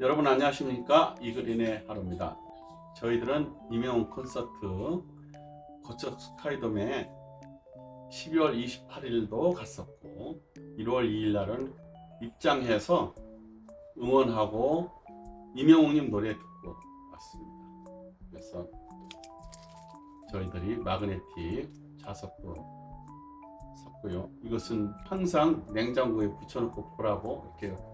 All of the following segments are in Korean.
여러분 안녕하십니까 이그린의 하루입니다. 저희들은 이명 콘서트 고척 스카이돔에 12월 28일도 갔었고 1월 2일 날은 입장해서 응원하고 이명웅님 노래 듣고 왔습니다. 그래서 저희들이 마그네틱 자석도 샀고요. 이것은 항상 냉장고에 붙여놓고 보라고 이렇게 예,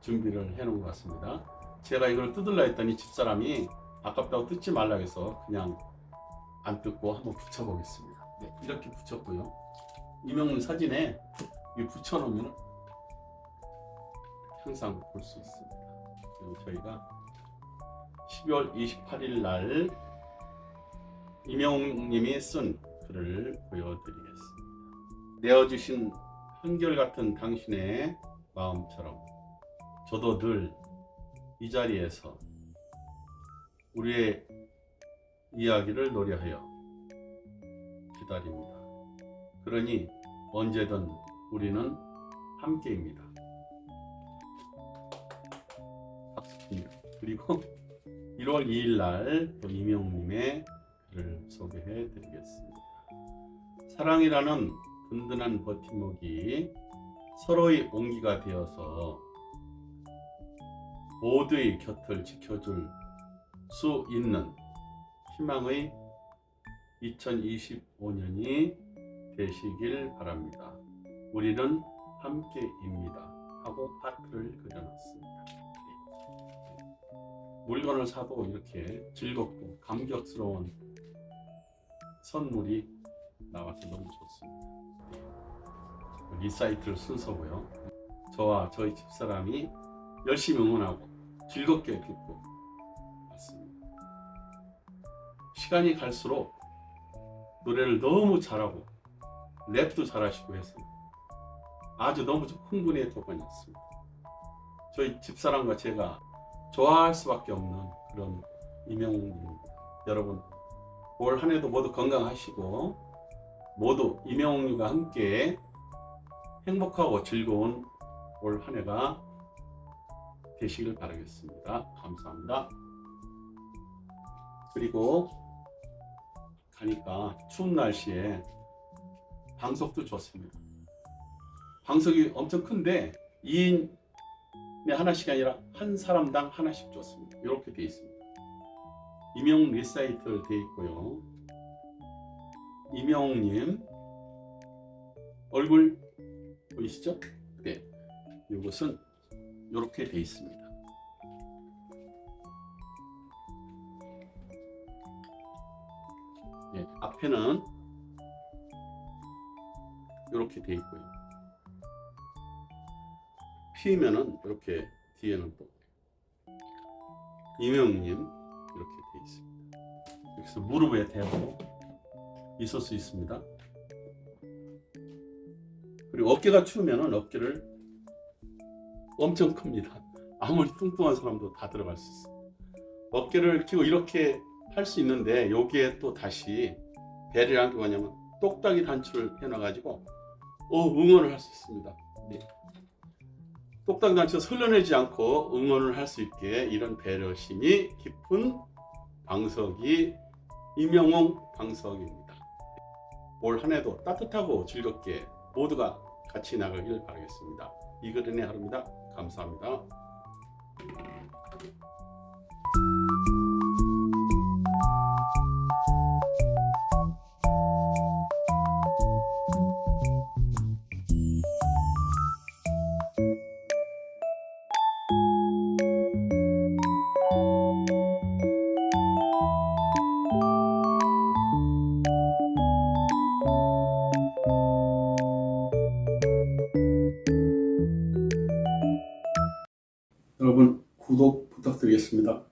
준비를 해놓은 것 같습니다. 제가 이걸 뜯으려 했더니 집사람이 아깝다고 뜯지 말라 해서 그냥 안 뜯고 한번 붙여보겠습니다. 네, 이렇게 붙였고요. 이명훈 사진에 이 붙여놓으면 항상 볼 수 있습니다. 그리고 저희가 12월 28일 날 이명웅님이 쓴 글을 보여드리겠습니다. 내어주신 한결같은 당신의 마음처럼 저도 늘 이 자리에서 우리의 이야기를 노래하여 기다립니다. 그러니 언제든 우리는 함께입니다. 그리고 1월 2일 날또 이명님의 글을 소개해 드리겠습니다. 사랑이라는 든든한 버팀목이 서로의 온기가 되어서 모두의 곁을 지켜줄 수 있는 희망의 2025년이 되시길 바랍니다. 우리는 함께입니다. 하고 하트를 그려놨습니다. 물건을 사도 이렇게 즐겁고 감격스러운 선물이 나와서 너무 좋습니다. 리사이클 순서고요. 저와 저희 집사람이 열심히 응원하고 즐겁게 듣고 왔습니다. 시간이 갈수록 노래를 너무 잘하고 랩도 잘하시고 해서 아주 너무 흥분의 도가니였습니다. 저희 집사람과 제가 좋아할 수밖에 없는 그런 이명웅입니다. 여러분 올 한해도 모두 건강하시고 모두 이명웅과 함께 행복하고 즐거운 올 한해가 되시길 바라겠습니다. 감사합니다. 그리고 가니까 추운 날씨에 방석도 좋습니다. 방석이 엄청 큰데 2인에 하나씩 아니라 한 사람당 하나씩 좋습니다. 이렇게 되어 있습니다. 이명 리사이틀 되어 있고요. 이명님 얼굴 보이시죠? 네. 이것은 이렇게 되어 있습니다. 예, 앞에는 이렇게 되어 있고요. 피면은 이렇게 뒤에는 또 이명님 이렇게 되어 있습니다. 여기서 무릎에 대고 있을 수 있습니다. 그리고 어깨가 추우면은 어깨를 엄청 큽니다. 아무리 뚱뚱한 사람도 다 들어갈 수 있습니다. 어깨를 키고 이렇게 할 수 있는데 여기에 또 다시 배려한 게 뭐냐면 똑딱이 단추를 해놔가지고 어, 응원을 할 수 있습니다. 네. 똑딱이 단추가 설려내지 않고 응원을 할 수 있게 이런 배려심이 깊은 방석이 이명웅 방석입니다. 올 한해도 따뜻하고 즐겁게 모두가 같이 나가길 바라겠습니다. 이그른의 하루입니다. 감사합니다. 여러분 구독 부탁드리겠습니다.